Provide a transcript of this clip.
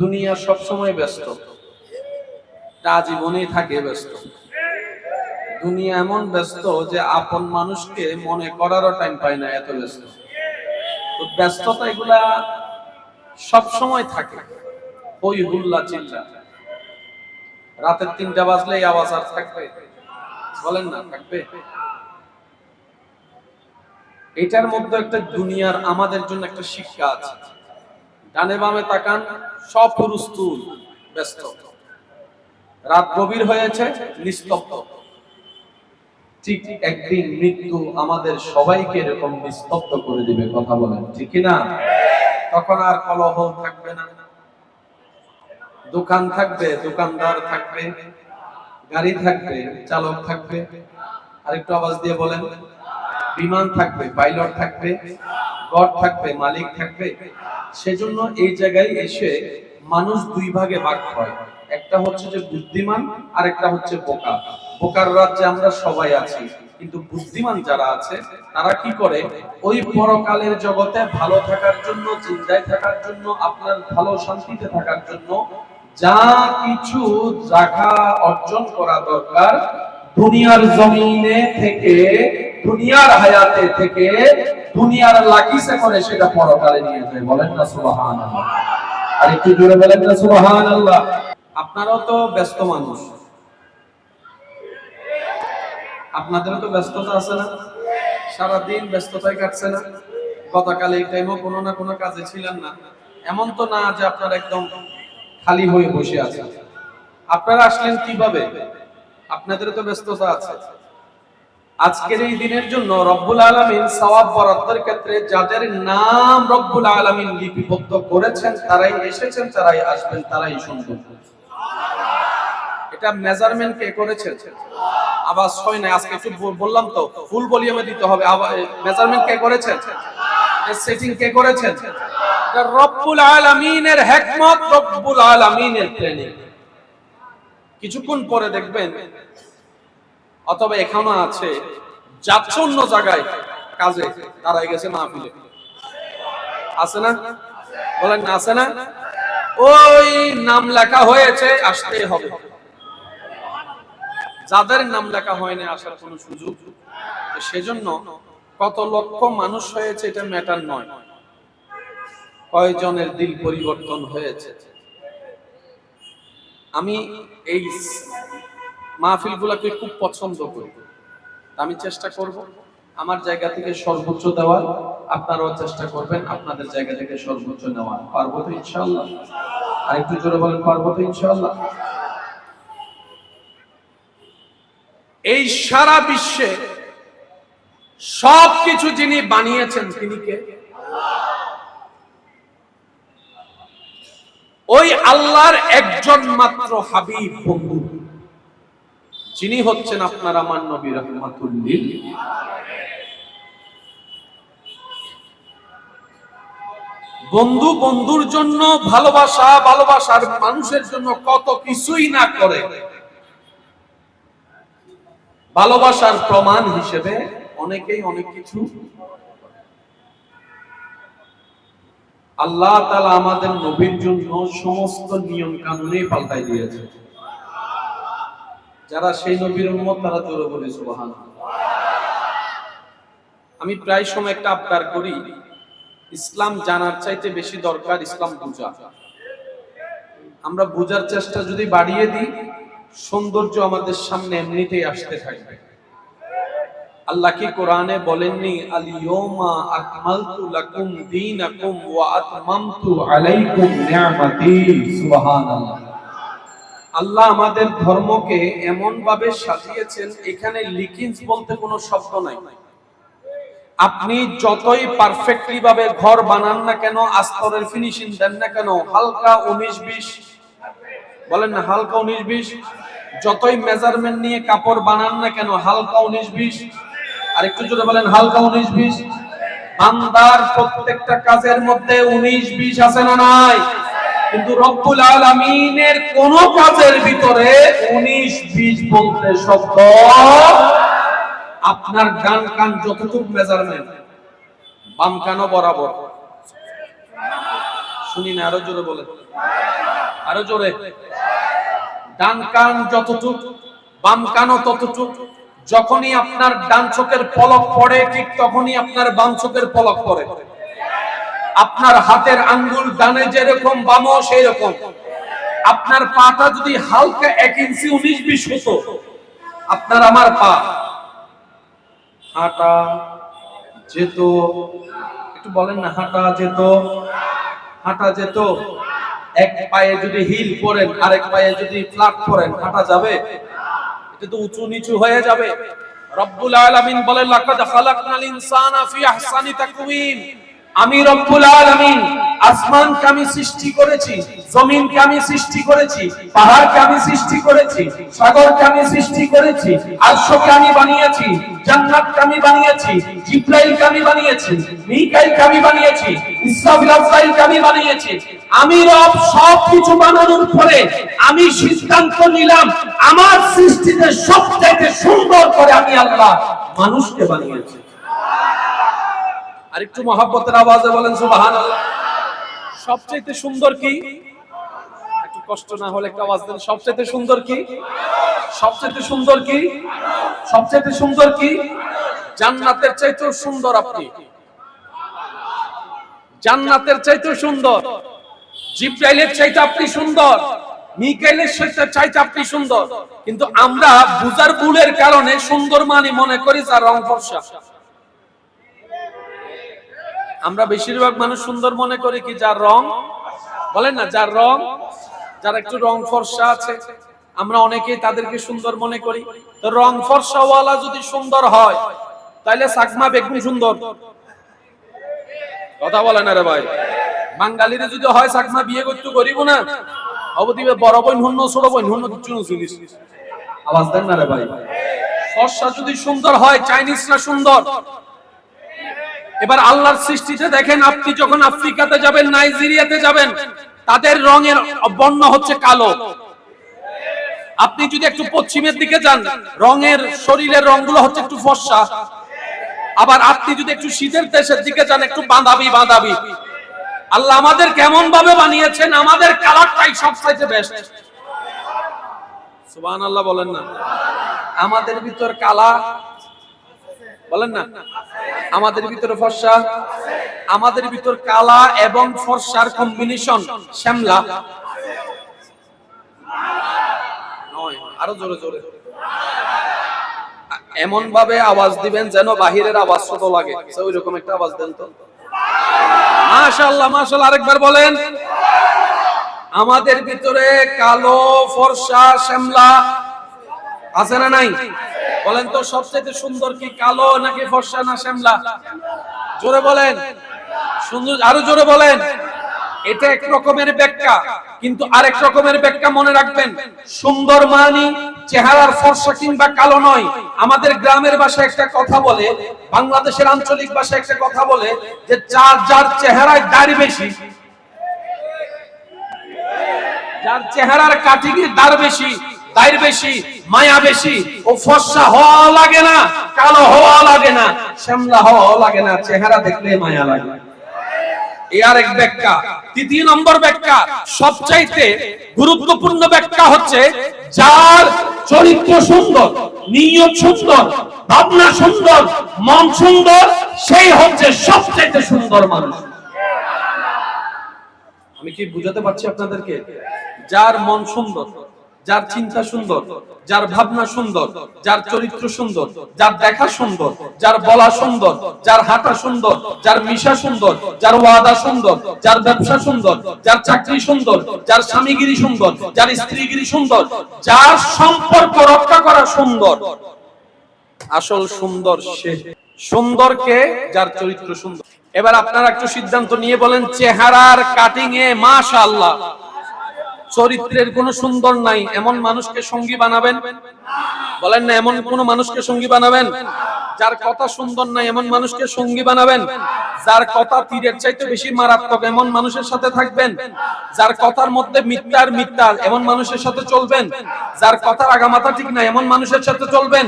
দুনিয়া সবসময় ব্যস্ত। তা জীবনেই থাকে ব্যস্ত। দুনিয়া এমন ব্যস্ত যে আপন মানুষকে মনে করারও টাইম পায় না, এত ব্যস্ত। তো ব্যস্ততা এগুলা সব সময় থাকে। ওই হুল্লা চিল্লা। রাতের তিনটা বাজলে এই আওয়াজ আর থাকবে? বলেন না, থাকবে? এটার মধ্যে একটা দুনিয়ার আমাদের জন্য একটা শিক্ষা আছে। ডানে বামে তাকান, সব পুরুষ তুল ব্যস্ত। রাত গভীর হয়েছে, নিস্তব্ধ। ঠিক একদিন মৃত্যু আমাদের সবাইকে এরকম নিস্তব্ধ করে দিবে, কথা বলেন, ঠিক না? তখন আর কলহ থাকবে না। দোকান থাকবে, দোকানদার থাকবে, গাড়ি থাকবে, চালক থাকবে। আরেকটু আওয়াজ দিয়ে বলেন, বিমান থাকবে, পাইলট থাকবে। গড থাকবে, মালিক থাকবে। সেজন্য এই জায়গায় এসে মানুষ দুই ভাগে ভাগ হয়। একটা হচ্ছে যে বুদ্ধিমান আর একটা হচ্ছে বোকা। বোকার রাজ্যে আমরা সবাই আছি, কিন্তু বুদ্ধিমান যারা আছে, তারা কি করে? ওই পরকালের জগতে ভালো থাকার জন্য চিন্তায় থাকার জন্য, আপনার ভালো শান্তিতে থাকার জন্য যা কিছু জায়গা অর্জন করা দরকার, দুনিয়ার জমিনে থেকে দুনিয়ার হায়াতে থেকে দুনিয়ার লাকিসে করে সেটা পরকালে নিয়ে যায়। বলেন না সুবহানাল্লাহ। আর একটু জোরে বলেন না সুবহানাল্লাহ। আপনারাও তো ব্যস্ত মানুষ। আপনাদেরও তো ব্যস্ততা আছে না? সারাদিন ব্যস্ততায় কাটছে না? গতকাল এই টাইমও কোনো না কোনো কাজে ছিলেন না। এমন তো না যে আপনারা একদম খালি হয়ে বসে আছেন। আপনারা আসলেন কীভাবে? আপনাদেরও তো ব্যস্ততা আছে। আজকের এই দিনের জন্য রব্বুল আলামিন সওয়াব বরাদ্দের ক্ষেত্রে যাদের নাম রব্বুল আলামিন লিপিবদ্ধ করেছেন, তারাই এসেছেন তারাই আসবেন, তারাই শুনবেন। এটা মেজারমেন্ট কে না আজকে বললাম তো দিতে হবে। মেজারমেন্ট কে কে রব্বুল কিছুক্ষণ পরে দেখবেন অথবা এখনও আছে যাচ্ছে অন্য জায়গায় কাজে তারাই গেছে মাহফিলে। আছে না? বলেন, আছে না? ওই নাম লেখা হয়েছে, আসতেই হবে। যাদের নাম লেখা হয়নি, আসার কোনো সুযোগ সেজন্য কত লক্ষ মানুষ হয়েছে, এটা ম্যাটার নয়। কয়জনের দিল পরিবর্তন হয়েছে? আমি এই মাহফিল গুলাকে খুব পছন্দ করি। আমি চেষ্টা করব। আমার জায়গা থেকে সর্বোচ্চ দেওয়ার, আপনারাও চেষ্টা করবেন আপনাদের জায়গা থেকে সর্বোচ্চ নেওয়ার। পারব তো ইনশাআল্লাহ? আর একটু জোরে বলেন, পারব তো ইনশাআল্লাহ? এই সারা বিশ্বে সব কিছু যিনি বানিয়েছেন, তিনি কে? ওই আল্লাহর একজন মাত্র হাবিব বন্ধু। যিনি হচ্ছেন আপনার আমার নবী রহমাতুল্লিল বন্ধু বন্ধুর জন্য, ভালোবাসা, ভালোবাসার মানুষের জন্য কত কিছুই না করে। ভালোবাসার প্রমাণ হিসেবে অনেকেই অনেক কিছু। আল্লাহ তালা আমাদের নবীর জন্য সমস্ত নিয়ম কানুনে পাল্টাই দিয়েছে যারা সেই নবীর উম্মত, তারা জোরে বলে সুবহান আমি প্রায় সময় একটা আবদার করি, ইসলাম জানার চাইতে বেশি দরকার ইসলাম বুঝা। আমরা বুঝার চেষ্টা যদি বাড়িয়ে দিই, সৌন্দর্য আমাদের সামনে এমনিতেই আসতে থাকবে। আল্লাহ কি কোরআনে বলেননি আলিয়মা আকমালতু লাকুম দীনাকুম ওয়া আতমামতু আলাইকুম নি'মাতি সুবহানাল্লাহ। আল্লাহ আমাদের ধর্মকে এমন ভাবে সাজিয়েছেন, এখানে লিকিংস বলতে কোনো শব্দ নাই। আপনি যতই পারফেক্টলি ভাবে ঘর বানান না কেন, আস্তরের ফিনিশিং দেন না কেন, হালকা উনিশ বিশ, বলেন না হালকা উনিশ বিশ, যতই মেজারমেন্ট নিয়ে কাপড় বানান না কেন, হালকা উনিশ বিশ, আর একটু জোরে বলেন হালকা উনিশ বিশ, বান্দার প্রত্যেকটা কাজের মধ্যে উনিশ বিশ আছে না নাই? কিন্তু রব্বুল আলামিনের কোন কাজের ভিতরে উনিশ, বিশ বলতে শব্দ আপনার ডান কান যতটুকু মেজারমেন্ট, বাম কানও বরাবর। শুনি না, আরও জোরে বলে আরও জোরে। ডান কান যতটুক, বাম কানও ততটুক, যখনই আপনার ডান চোখের পলক পড়ে, ঠিক তখনই আপনার বাম চোখের পলক পড়ে। আপনার হাতের আঙ্গুল ডানে যেরকম, বামও সেই রকম আপনার পাটা যদি হালকা এক ইঞ্চি উনিশ বিশ হতো, আপনার আমার পা। হাঁটা যেত, একটু বলেন না, হাঁটা যেত হাঁটা যেত। এক পায়ে যদি হিল পরেন, আরেক পায়ে যদি ফ্ল্যাট পরেন, হাঁটা যাবে? এটা তো উঁচু নিচু হয়ে যাবে। রব্বুল আলামিন বলেন, লাকাদ খালাকনাল ইনসানা ফি আহসানি তাকওয়িম। আমি রব্বুল আলামিন আসমানকে আমি সৃষ্টি করেছি, জমিনকে আমি সৃষ্টি করেছি, পাহাড়কে আমি সৃষ্টি করেছি, সাগরকে আমি সৃষ্টি করেছি, আরশকে আমি বানিয়েছি, জান্নাতকে আমি বানিয়েছি, জিব্রাইলকে আমি বানিয়েছি, মিকাইলকে আমি বানিয়েছি, ইসরাফিল আজরাইলকে আমি বানিয়েছি। আমি রব সব কিছু বানানোর পরে আমি সিদ্ধান্ত নিলাম, আমার সৃষ্টিতে সবচাইতে সুন্দর করে আমি আল্লাহ মানুষকে বানিয়েছি। আর একটু মহাব্বতের আওয়াজে বলেন সুবাহান সবচাইতে সুন্দর কি? একটু কষ্ট না হলে একটা আওয়াজ দেন, সবচাইতে সুন্দর কি? সবচাইতে সুন্দর কি? সবচাইতে সুন্দর কি? জান্নাতের চাইতেও সুন্দর আপনি। জান্নাতের চাইতেও সুন্দর। জিব্রাইলের চাইতে আপনি সুন্দর। মিকাইলের সাথে চাইতে আপনি সুন্দর। কিন্তু আমরা বুজার ভুলের কারণে সুন্দর মানে মনে করি যার রং ফর্সা। আমরা বেশিরভাগ মানুষ সুন্দর মনে করি কি, যার রং, বলেন না, যার রং, যার একটু রং ফর্সা আছে, আমরা অনেকেই তাদেরকে সুন্দর মনে করি। রং ফর্সাওয়ালা যদি সুন্দর হয় তাহলে সাকমা বেগুন সুন্দর। কথা বলেন আরে ভাই। বাঙালিরে যদি হয় সাকমা বিয়ে করতে করিব না? অবদিবে বড় বোন হন্য ছোট বোন হন্য কিছু না শুনিস আওয়াজ দেন না রে ভাই। ফর্সা যদি সুন্দর হয়, চাইনিজরা সুন্দর। এবার আল্লাহর সৃষ্টিতে দেখেন আপনি যখন আফ্রিকাতে যাবেন, নাইজেরিয়াতে যাবেন, তাদের রঙের বর্ণ হচ্ছে কালো। আপনি যদি একটু পশ্চিমের দিকে যান, রঙের শরীরের রংগুলো হচ্ছে একটু ফর্সা। আবার আপনি যদি একটু শীতের দেশের দিকে যান, একটু বাঁধাবি বাঁধাবি। আল্লাহ আমাদের কেমন ভাবে বানিয়েছেন, আমাদের কালারটাই সবচাইতে বেস্ট সুবহান আল্লাহ বলেন না। আমাদের ভিতর কালা বলেন না? আমাদের ভিতরে ফর্সা, আমাদের ভিতর কালা এবং ফর্সার কম্বিনেশন শ্যামলা। আরও জোরে জোরে। এমন ভাবে আওয়াজ দিবেন যেন বাহিরের আওয়াজ ছোট লাগে। ওই রকম একটা আওয়াজ দেন তো। মাশাআল্লাহ মাশাআল্লাহ, আরেকবার বলেন। আমাদের ভিতরে কালো, ফর্সা, শ্যামলা আছে না নাই? বলেন তো সবচেয়ে সুন্দর কি কালো নাকি ফর্সা না শ্যামলা? জোরে বলেন। সুন্দর, আরও জোরে বলেন। এটা এক রকমের ব্যাখ্যা, কিন্তু আরেক রকমের ব্যাখ্যা মনে রাখবেন। সুন্দর মানি, চেহারার ফর্সা কিংবা কালো নয়। আমাদের গ্রামের ভাষায় একটা কথা বলে, বাংলাদেশের আঞ্চলিক ভাষায় একটা কথা বলে যে যার যার চেহারায় দাড়ি বেশি, যার চেহারার কাটিকে দাঁড় বেশি দায়ের বেশি, মায়া বেশি। ও ফর্সা হওয়া লাগে না, কালো হওয়া লাগে না, শ্যামলা হওয়া লাগে না, চেহারা দেখলে মায়া লাগে। গুরুত্বপূর্ণ ব্যাখ্যা হচ্ছে, যার চরিত্র সুন্দর, নিয়ত সুন্দর, ভাবনা সুন্দর, মন সুন্দর, সেই হচ্ছে সবচাইতে সুন্দর মানুষ। আমি কি বুঝাতে পারছি আপনাদেরকে? যার মন সুন্দর যার চিন্তা সুন্দর যার ভাবনা সুন্দর যার চরিত্র সুন্দর যার দেখা সুন্দর যার বলা সুন্দর যার হাঁটা সুন্দর যার মিশা সুন্দর যার ওয়াদা সুন্দর যার ব্যবসা সুন্দর যার চাকরি সুন্দর যার স্বামীগিরি সুন্দর যার স্ত্রীগিরি সুন্দর যার সম্পর্ক রক্ষা করা সুন্দর আসল সুন্দর সে সুন্দরকে যার চরিত্র সুন্দর এবার আপনারা একটু সিদ্ধান্ত নিয়ে বলেন চেহারার কাটিং এ মাশাআল্লাহ চরিত্রের কোন সুন্দর নাই। এমন মানুষকে সঙ্গী বানাবেন? বলেন না, এমন কোন মানুষকে সঙ্গী বানাবেন? যার কথা সুন্দর নাই, এমন মানুষকে সঙ্গী বানাবেন? যার কথা তীরের চাইতে বেশি মারাত্মক, এমন মানুষের সাথে থাকবেন? যার কথার মধ্যে মিথ্যার মিথ্যা, এমন মানুষের সাথে চলবেন? যার কথার আগামাথা ঠিক নাই, এমন মানুষের সাথে চলবেন?